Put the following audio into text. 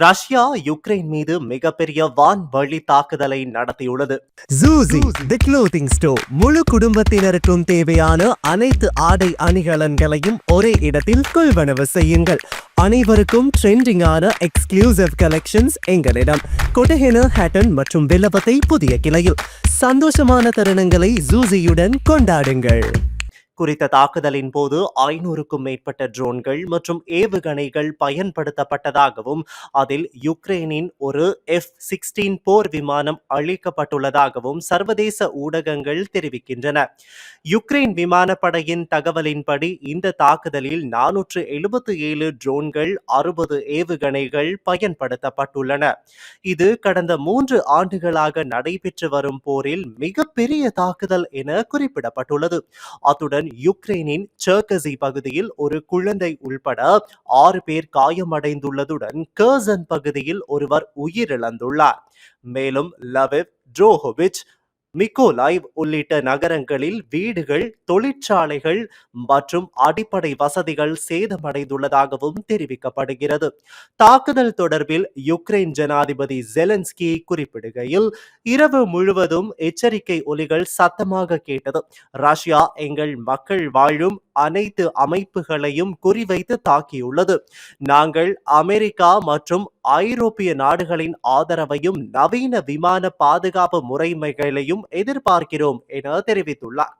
Russia Ukraine மீது மிகப்பெரிய வான்வழி தாக்குதலை நடத்தியுள்ளது. ஜூசி தி க்ளோத்திங் ஸ்டோர் முழு குடும்பத்தினருக்கும் தேவையான அனைத்து ஆடை அணிகலன்களையும் ஒரே இடத்தில் கொள்வனவு செய்யுங்கள். அனைவருக்கும் ட்ரெண்டிங்கான எக்ஸ்க்ளூசிவ் கலெக்ஷன்ஸ் எங்களிடம். கொட்டஹென ஹேட்டன் மற்றும் வில்லபத்தை புதிய கிளையில். சந்தோஷமான தருணங்களை ஜூசியுடன் கொண்டாடுங்கள். குறித்த தாக்குதலின் போது ஐநூறுக்கும் மேற்பட்ட ட்ரோன்கள் மற்றும் ஏவுகணைகள் பயன்படுத்தப்பட்டதாகவும் அதில் யுக்ரைனின் ஒரு எஃப் சிக்ஸ்டீன் போர் விமானம் அழிக்கப்பட்டுள்ளதாகவும் சர்வதேச ஊடகங்கள் தெரிவிக்கின்றன. யுக்ரைன் விமானப்படையின் தகவலின்படி இந்த தாக்குதலில் நானூற்று எழுபத்து ஏழு ட்ரோன்கள் அறுபது ஏவுகணைகள் பயன்படுத்தப்பட்டுள்ளன. இது கடந்த மூன்று ஆண்டுகளாக நடைபெற்று வரும் போரில் மிகப்பெரிய தாக்குதல் என குறிப்பிடப்பட்டுள்ளது. அத்துடன் யுக்ரைனின் சர்கசி பகுதியில் ஒரு குழந்தை உள்பட ஆறு பேர் காயமடைந்துள்ளதுடன் கர்சன் பகுதியில் ஒருவர் உயிரிழந்துள்ளார். மேலும் லவிவ் ட்ரோஹோவிச் மிக்கோலாய்வ் உள்ளிட்ட நகரங்களில் வீடுகள் தொழிற்சாலைகள் மற்றும் அடிப்படை வசதிகள் சேதமடைந்துள்ளதாகவும் தெரிவிக்கப்படுகிறது. தாக்குதல் தொடர்பில் யுக்ரைன் ஜனாதிபதி ஜெலன்ஸ்கி குறிப்பிடுகையில் இரவு முழுவதும் எச்சரிக்கை ஒலிகள் சத்தமாக கேட்டது. ரஷ்யா எங்கள் மக்கள் வாழும் அனைத்து அமைப்புகளையும் குறிவைத்து தாக்கியுள்ளது. நாங்கள் அமெரிக்கா மற்றும் ஐரோப்பிய நாடுகளின் ஆதரவையும் நவீன விமான பாதுகாப்பு முறைமைகளையும் எதிர்பார்க்கிறோம் என தெரிவித்துள்ளார்.